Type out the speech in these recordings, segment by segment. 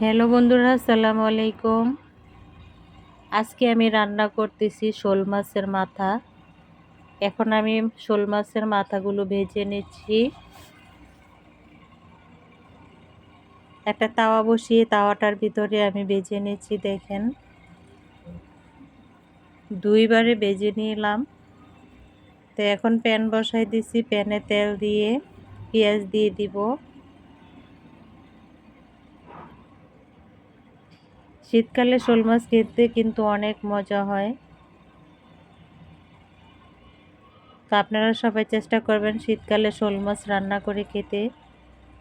Hello বন্ধুরা, আসসালামু আলাইকুম। আজকে আমি রান্না করতেছি শোল মাছের মাথা। এখন আমি শোল মাছের মাথাগুলো ভেজে নিচ্ছি। একটা তাওয়া বসিয়ে তাওয়াটার ভিতরে আমি ভেজে নিচ্ছি, দেখেন। দুইবারে ভেজে নিলাম। তো এখন প্যান বসাই দিছি, প্যানে তেল দিয়ে পেঁয়াজ দিয়ে দিব। শীতকালে শোল মাছ খেতে কিন্তু অনেক মজা হয়। তো আপনারা সবাই চেষ্টা করবেন শীতকালে শোল মাছ রান্না করে খেতে।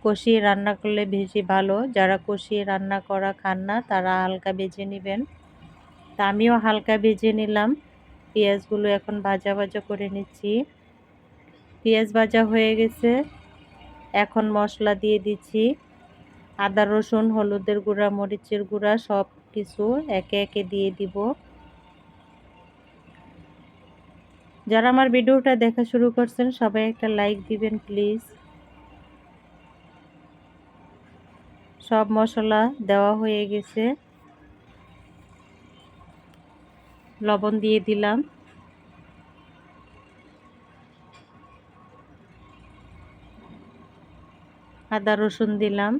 কষিয়ে রান্না করলে বেশি ভালো। যারা কষিয়ে রান্না করা খান না, তারা হালকা ভেজে নেবেন। তা আমিও হালকা ভেজে নিলাম। পেঁয়াজগুলো এখন ভাজা ভাজা করে নিচ্ছি। পেঁয়াজ ভাজা হয়ে গেছে। এখন মশলা দিয়ে দিচ্ছি। আদা, রসুন, হলুদের গুঁড়া, মরিচের গুঁড়া সব কিছু একে একে দিয়ে দিব। যারা আমার ভিডিওটা দেখা শুরু করছেন, সবাই একটা লাইক দিবেন প্লিজ সব মশলা দেওয়া হয়ে গেছে। লবণ দিয়ে দিলাম। আদা রসুন দিলাম।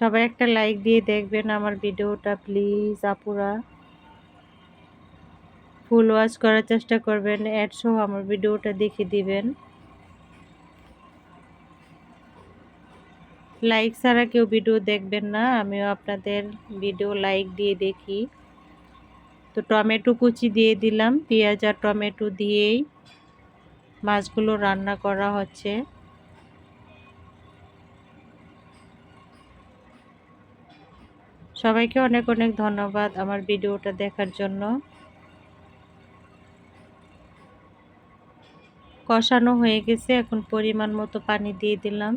সবাই একটা লাইক দিয়ে দেখবেন আমার ভিডিওটা প্লিজ আপুরা। ফুল ওয়াচ করার চেষ্টা করবেন অ্যাড সহ আমার ভিডিওটা দেখে দিবেন। লাইক ছাড়া কেউ ভিডিও দেখবেন না, আমিও আপনাদের ভিডিও লাইক দিয়ে দেখি। তো টমেটো কুচি দিয়ে দিলাম, পেঁয়াজ আর টমেটো দিয়েই মাছগুলো রান্না করা হচ্ছে। সবাইকে অনেক অনেক ধন্যবাদ আমার ভিডিওটা দেখার জন্য। কষানো হয়ে গেছে, এখন পরিমাণ মতো পানি দিয়ে দিলাম।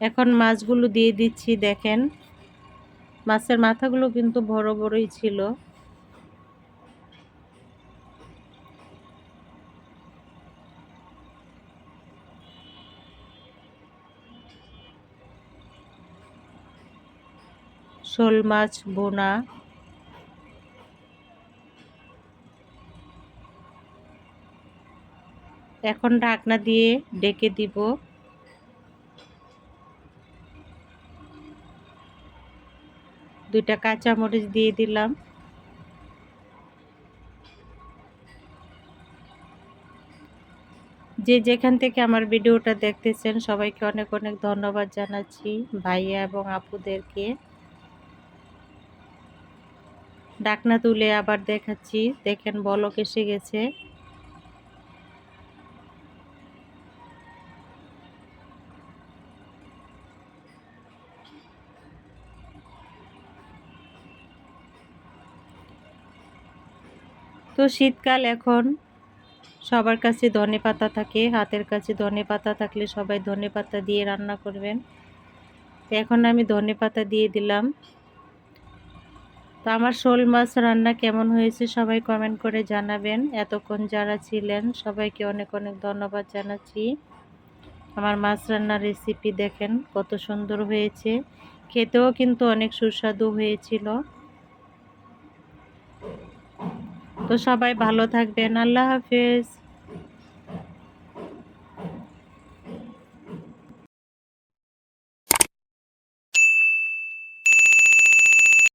এখন মাছগুলো দিয়ে দিচ্ছি, দেখেন। মাছের মাথাগুলো কিন্তু বড় বড়ই ছিল। শোল মাছ, বোনা। এখন ঢাকনা দিয়ে ডেকে দিব। দুইটা কাঁচামরিচ দিয়ে দিলাম। যে যেখান থেকে আমার ভিডিওটা দেখতেছেন, সবাইকে অনেক অনেক ধন্যবাদ জানাচ্ছি, ভাইয়া এবং আপুদেরকে। ডাকনা তুলে আবার দেখাচ্ছি। দেখেন বলক এসে গেছে। তো শীতকাল এখন। সবার কাছে ধনে পাতা থাকে, হাতের কাছে ধনে পাতা থাকলে সবাই ধনে পাতা দিয়ে রান্না করবেন। এখন আমি ধনে পাতা দিয়ে দিলাম। তো আমার শোল মাছ রান্না কেমন হয়েছে সবাই কমেন্ট করে জানাবেন। এতক্ষণ যারা ছিলেন সবাইকে অনেক অনেক ধন্যবাদ জানাচ্ছি। আমার মাছ রান্নার রেসিপি দেখেন কত সুন্দর হয়েছে। খেতেও কিন্তু অনেক সুস্বাদু হয়েছিল। তো সবাই ভালো থাকবেন। আল্লাহ হাফেজ।